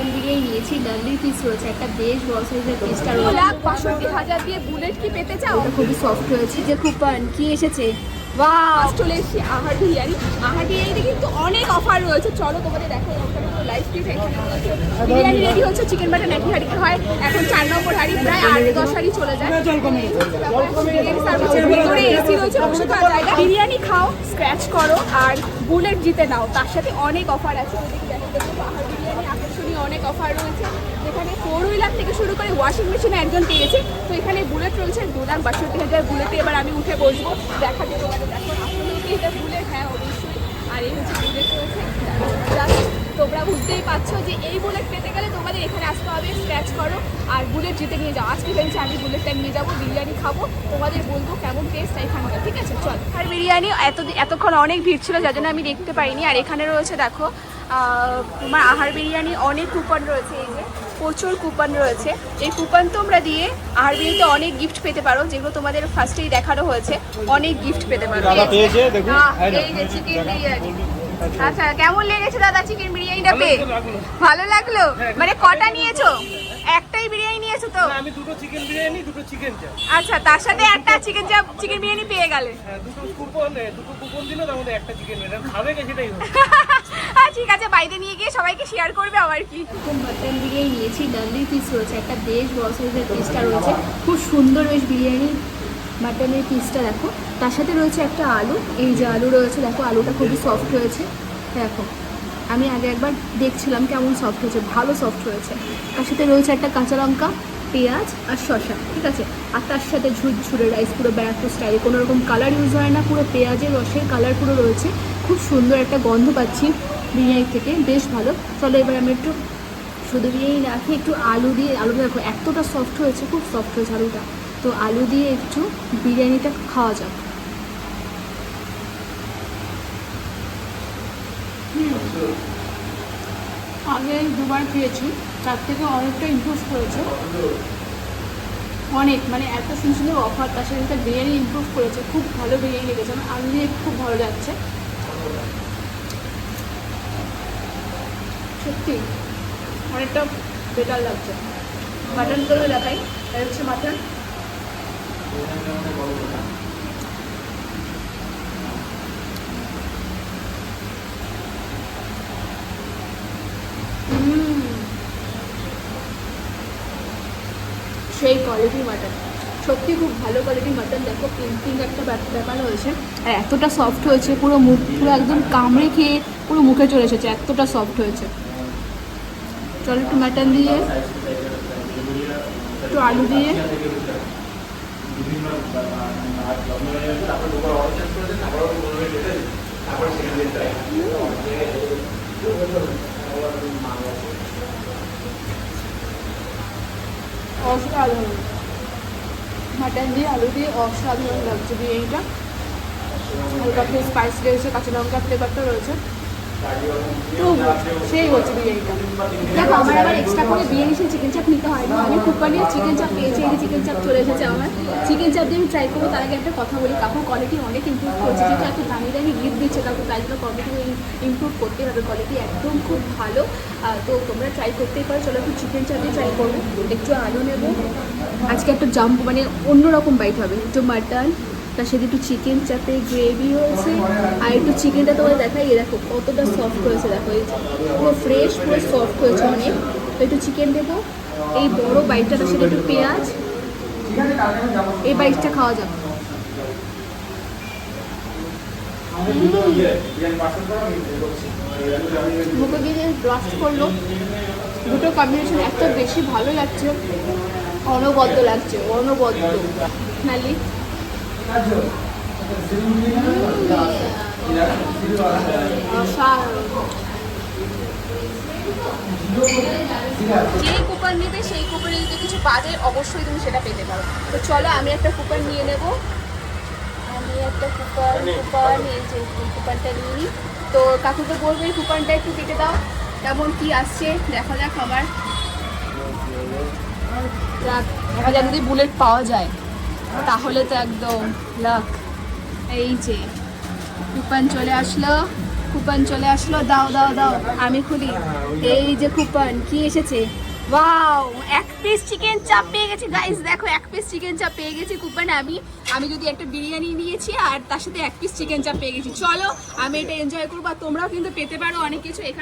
Mutton biryani নিয়েছি ডান্ডির piece রয়েছে একটা বেশ বড় সাইজের পিসটা রয়েছে। লাখ বাষট্টি হাজার দিয়ে বুলেট কি পেতে চাও? ওটা খুবই সফট হয়েছে যে কুপন কি এসেছে? চলে এসেছি আহার বিরিয়ানি। আহার বিরিয়ানিতে কিন্তু অনেক অফার রয়েছে। চলো তোমাদের দেখো লাইভ স্ট্রিম বিরিয়ানি রেডি হচ্ছে চিকেন হাড়িতে হয়। এখন চার নম্বর হাড়ি প্রায় আট দশ হাড়ি চলে যায়। ভেতরে এসি রয়েছে বসে থাকার জায়গা। বিরিয়ানি খাও স্ক্র্যাচ করো আর বুলেট জিতে নাও। তার সাথে অনেক অফার আছে আহার অফার রয়েছে। যেখানে ফোর হুইলার থেকে শুরু করে ওয়াশিং মেশিন একজন পেয়েছে। তো এখানে বুলেট রয়েছে, দু লাখ বাষট্টি হাজার বুলেটে এবার আমি উঠে বসবো। দেখা তোমাদের দেখো, আসলে কি এটা বুলেট হ্যাঁ অবশ্যই। আর এই হচ্ছে বুলেট রয়েছে। তোমরা বুঝতেই পারছ যে এই বুলেট পেতে গেলে তোমাদের এখানে আসতে হবে স্ক্র্যাচ করো আর বুলেট জিতে নিয়ে যাও। আজকে ভেবেছি আমি বুলেটটা নিয়ে যাব, বিরিয়ানি খাব। তোমাদের বলব কেমন টেস্ট এখানকার, ঠিক আছে? চল। আর বিরিয়ানি এত এতক্ষণ অনেক ভিড় ছিল, যার জন্য আমি দেখতে পাইনি। আর এখানে রয়েছে, দেখো তোমার আহার বিরিয়ানি অনেক কুপন রয়েছে এই যে প্রচুর কুপন রয়েছে। এই কুপন তোমরা দিয়ে আহার বিরিয়ানিতে অনেক গিফট পেতে পারো যেগুলো তোমাদের ফার্স্টেই দেখানো হয়েছে অনেক গিফট পেতে পারো। হ্যাঁ আচ্ছা কেমন লেগেছে দাদা চিকেন বিরিয়ানিটা পেয়ে? ভালো লাগল। মানে কটা নিয়েছো? একটাই বিরিয়ানি নিয়েছো তো? আমি দুটো চিকেন বিরিয়ানি দুটো চিকেন চাপ আচ্ছা তার সাথে একটা চিকেন চাপ চিকেন বিরিয়ানি পেয়ে গেলে। হ্যাঁ দুটো কুপন দুটো কুপন দিল তার মধ্যে একটা চিকেন বিরিয়ানি খাবে কে সেটাই হ্যাঁ ঠিক আছে, বাইরে নিয়ে গিয়ে সবাইকে শেয়ার করবে আবার কি। মাটন বিরিয়ানি নিয়েছি ডান্ডির পিস রয়েছে, একটা বেশ বড় সাইজের পিসটা রয়েছে, খুব সুন্দর বেশ বিরিয়ানি মাটনের পিসটা দেখো। তার সাথে রয়েছে একটা আলু, এই যে আলু রয়েছে, দেখো আলুটা খুবই সফট হয়েছে দেখো, আমি আগে একবার দেখছিলাম কেমন সফট হয়েছে, ভালো সফট হয়েছে। তার সাথে রয়েছে একটা কাঁচা লঙ্কা, পেঁয়াজ আর শসা, ঠিক আছে? আর তার সাথে ঝুরঝুরে রাইস পুরো ব্যারাকপুর স্টাইল কোনো রকম কালার ইউজ হয় না, পুরো পেঁয়াজের রসের কালার পুরো রয়েছে। খুব সুন্দর একটা গন্ধ পাচ্ছি। বিরিয়ানি থেকে বেশ ভালো। চলো এবার আমি একটু শুধু বিরিয়ানি খেয়ে একটু আলু দিয়ে, আলু দেখো এতটা সফট হয়েছে, খুব সফট হয়েছে আলুটা। তো আলু দিয়ে একটু বিরিয়ানিটা খাওয়া যাক। আগে দুবার খেয়েছি, তার থেকে অনেকটা ইমপ্রুভ করেছে। অনেক মানে এত সুন্দর সুন্দর অফার তার সাথে বিরিয়ানি ইমপ্রুভ করেছে, খুব ভালো বিরিয়ানি লেগেছে আমার আলু দিয়ে খুব ভালো লাগছে। সত্যি অনেকটা বেটার লাগছে। মাটন করে দেখাই এটা হচ্ছে মাটন সেই কোয়ালিটির মাটন সত্যি খুব ভালো কোয়ালিটির মাটন দেখো পিঙ্কিং একটা ব্যাপ- ব্যাপার হয়েছে। আর এতটা সফট হয়েছে, পুরো মুখ পুরো একদম কামড়ে খেয়ে পুরো মুখে চলে এসেছে, এতটা সফট হয়েছে। চলো একটু মাটন দিয়ে, একটু আলু দিয়ে। অসাধারণ। মাটন দিয়ে, আলু দিয়ে অসাধারণ লাগছে বিরিয়ানিটা। হালকা ফ্লেভার স্পাইস রয়েছে, কাঁচা লঙ্কা ফ্লেভারটা রয়েছে। সেই হচ্ছে বিরিয়ানিটা দেখো, আমার আবার এক্সট্রা করে বিরিয়ানি সেই চিকেন চাপ নিতে হয় না। আমি কুকারে চিকেন চাপ পেয়েছি এই চিকেন চাপ চলে এসেছে আমার। চিকেন চাপ দিয়ে আমি ট্রাই করব, তার আগে একটা কথা বলি, কাকু কোয়ালিটি অনেক ইমপ্রুভ করেছে। যেহেতু এত দামি দামি গিফট দিচ্ছে কাকু, তাই জন্য কোয়ালিটি ইমপ্রুভ করতে হবে। কোয়ালিটি একদম খুব ভালো। তো তোমরা ট্রাই করতেই পারো, চলো একটু চিকেন চাপ দিয়ে ট্রাই করব। একটু আলু নেব। আজকে একটা জাম্প মানে অন্যরকম বাইট হবে। একটু মাটন তার সাথে একটু চিকেন চাপে গ্রেভি হয়েছে। আর একটু চিকেনটা তোমার দেখাই দেখো কতটা সফট হয়েছে, দেখো এই পুরো ফ্রেশ পুরো সফট হয়েছে অনেক। তো একটু চিকেন দেবো এই বড় বাইটটা তার সাথে একটু পেঁয়াজ। এই বাইটটা খাওয়া যাবে। মুখে দিয়ে করল, দুটো কম্বিনেশন এত বেশি ভালো লাগছে, অনবদ্য লাগছে, অনবদ্য। নালি। যেই কুপন নেবে, সেই কুপনে যদি কিছু বাজে, অবশ্যই তুমি সেটা পেতে পারো। তো চলো, আমি একটা কুপন নিয়ে নেব। আমি একটা কুপন কুপন এই যে কুপনটা নিয়ে নিই। তো কাকুকে বলব, এই কুপনটা একটু কেটে দাও। কেমন কি আসছে, দেখা যাক আমার দেখা যাক যদি বুলেট পাওয়া যায়। তাহলে তো একদম লাক এই যে কুপন চলে আসলো কুপন চলে আসলো, দাও দাও দাও, আমি খুলি। এই যে কুপন কি এসেছে? ওয়াও এক পিস চিকেন চাপ পেয়ে গেছি গাইস দেখো, এক পিস চিকেন চাপ পেয়ে গেছি কুপনে আমি আমি যদি একটা বিরিয়ানি নিয়েছি, আর তার সাথে এক পিস চিকেন চাপ পেয়ে গেছি। চলো, আমি এটা এনজয় করব, আর তোমরাও কিন্তু পেতে পারো অনেক কিছু এখানে।